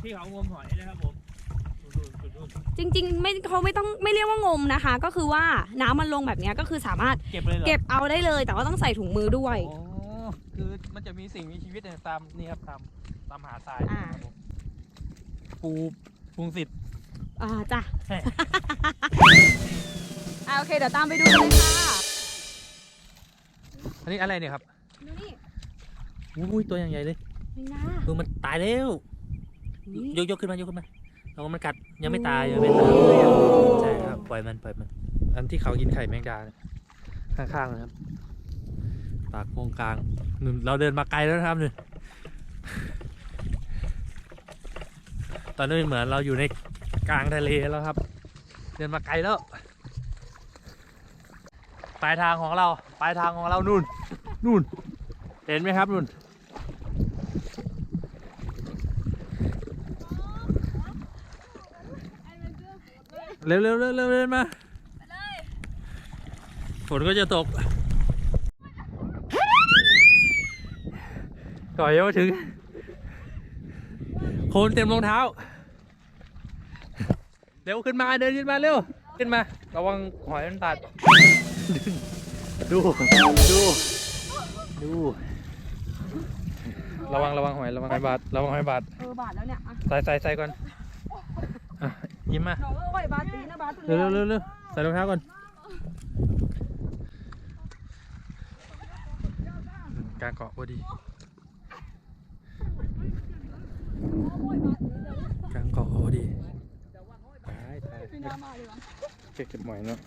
ไปจุดที่เขางมหอยนะครับผมดูๆจุดนู้นจริงๆไม่เขาไม่ต้องไม่เรียกว่างมนะคะ ก็คือว่าน้ำมันลงแบบเนี้ยก็คือสามารถเก็บเลยเหรอเก็บเอาได้เลย แต่ว่าต้องใส่ถุงมือด้วย อ๋อคือมันจะมีสิ่งมีชีวิตเนี่ยตามนี่ครับตามตามหาทรายอ่านะครับผมปูพุงสิทธิ์ อ่าจ้ะแฮ่อ่าโอเคเดี๋ยวตามไปดูกันเลยค่ะอันนี้อะไรเนี่ยครับดูนี่อุ้ยตัวอย่างใหญ่เลย นี่นะ คือมันตายแล้วอุ๊ ยยกยกขึ้นมายกขึ้นมาแล้วมันกัดยังไม่ตายยังไม่ตายใช่ครับปล่อยมันปล่อยมัน อันที่เขากินไข่แมงดาเนี่ยข้างๆนะครับปากโงกลางนู่นเราเดินมาไกลแล้วนะครับนี่ตอนนี้เหมือนเราอยู่ในกลางทะเลแล้วครับ เดินมาไกลแล้วปลายทางของเราปลายทางของเรานู่นนู่นเห็นไหมครับนู่น เร็วเร็วเร็วเร็วเร็วมาฝนก็จะตก ก่อนยังไม่ถึง โคลนเต็มรองเท้า เร็วขึ้นมาเดินขึ้นมาเร็ว ขึ้นมา ระวังหอยมันตัด ดู ดู ดู ระวังระวังหอยระวังหอยบาดระวังหอยบาดเออบาทแล้วเนี่ยอะใส่ใส่ใส่ก่อนอะ ยิ้มมาน้องเอ้ยบาทตีนะบาทเร็วเร็วเร็วเร็วใส่รองเท้าก่อนกลางเกาะพอดีกลางเกาะพอดีตายตายไม่น่ามาเลยวะเก็บเก็บหมอยเนาะ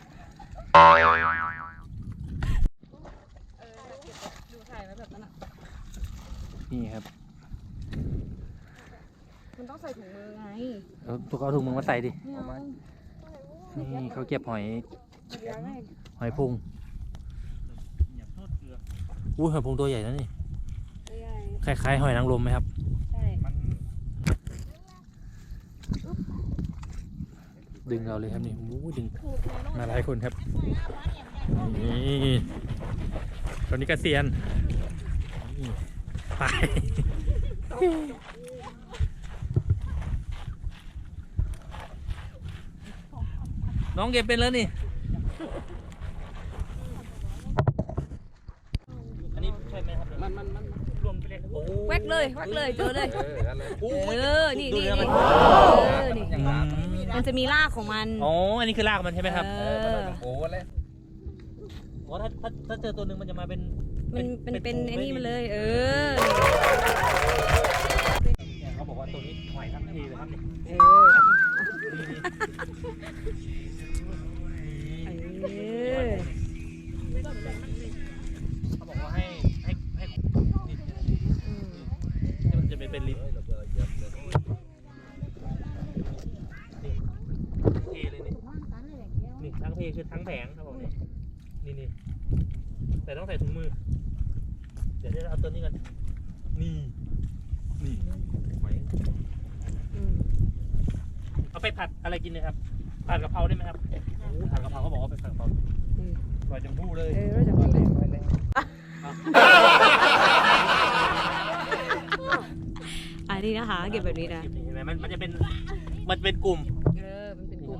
เออเก็บดูถ่ายไว้แบบนั้นอะนี่ครับ มันต้องใส่ถุงมือไงเอาตัวเอาถุงมือมาใส่ดิ ไม่เอานี่เขาเก็บหอย เดี๋ยวให้หอยพุงอุ้ยหอยพุงตัวใหญ่นะนี่ใหญ่คล้ายๆหอยนางรมไหมครับ ใช่ดึงเราเลยครับนี่โอ้โหดึง ถูกเลยมาหลายคนครับ นี่ตอนนี้เกษียณนี่ไป น้องเก็บเป็นแล้วนี่ อันนี้ใช่ไหมครับ มันมันมันรวมไปเลยโอ้แวกเลยแวกเลยเจอเลยโอ้เออ นี่ดูนี่เนื้อนี่มันเออ นี่อืมมันจะมีรากของมัน อ๋อ อันนี้คือรากมันใช่ไหมครับ เออ โอ้เลยอ๋อถ้าถ้าถ้าเจอตัวหนึ่งมันจะมาเป็นมันเป็นเป็นไอ้นี่มันเลย เออ เนี่ยเขาบอกว่าตัวนี้หอยทั้งทีเลยครับนี่เออ เขาบอกว่าให้ให้ให้นี่นี่มันจะเป็นเป็นลิ้นนี่เทเลยนี่นี่ทั้งเทคือทั้งแผงครับผมนี่นี่นี่แต่ต้องใส่ถุงมือ เดี๋ยวจะเอาตัวนี้กันนี่นี่หมเอาไปผัดอะไรกินนะครับ ผัดกะเพราได้ไหมครับโอ้โหผัดกะเพราเขาบอกว่าเป็นผัดกะเพราอืมลอยจมพู่เลยเออเราจะมาอันนี้นะคะ เก็บแบบนี้นะเห็นไหมมันมันจะเป็นมันเป็นกลุ่มเออมันเป็นกลุ่ม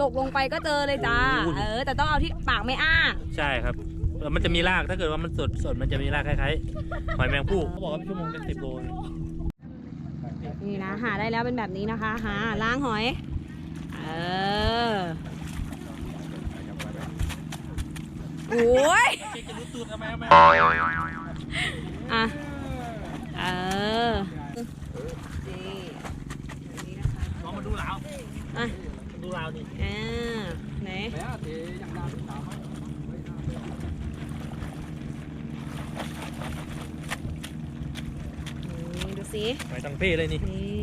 จกลงไปก็เจอเลยจ้า เออ แต่ต้องเอาที่ปากไม่อ้า ใช่ครับแล้วมันจะมีรากถ้าเกิดว่ามันสดสดมันจะมีรากคล้ายๆหอยแมงผู้เขาบอกว่าเป็นชั่วโมงเป็นสิบโลเลยนี่นะหาได้แล้วเป็นแบบนี้นะคะหาล้างหอย เออโอ้ยจะรู้ตูดทำไมทำไมอะเออนี่แบบนี้นะคะลองมาดูราวอะดูราวนี่อ่าไหนแล้วทียังดาวที่สามนี่ดูสิหอยตังเป้เลยนี่นี่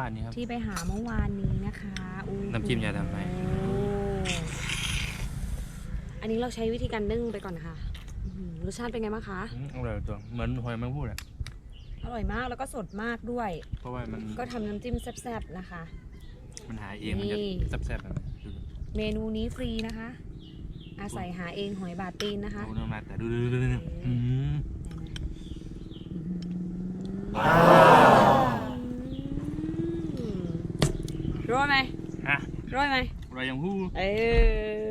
วานนี้ครับ ที่ไปหาเมื่อวานนี้นะคะอู้หูน้ำจิ้มยายทำให้อันนี้เราใช้วิธีการนึ่งไปก่อนนะคะอื้อหือรสชาติเป็นไงบ้างคะ อืมอร่อยตัวเหมือนหอยแมงพูดอะอร่อยมากแล้วก็สดมากด้วย เพราะว่ามันก็ทำน้ำจิ้มแซ่บๆนะคะ มันหาเองมันจะนี่ แซ่บๆแบบดูเมนูนี้ฟรีนะคะ อาศัยหาเองหอยบาดตีนนะคะ ดูน้ำลายแต่ดูดูดูดูดูอืม ร้อยไหมอะร้อยไหมอร่อยอย่างพูดเออ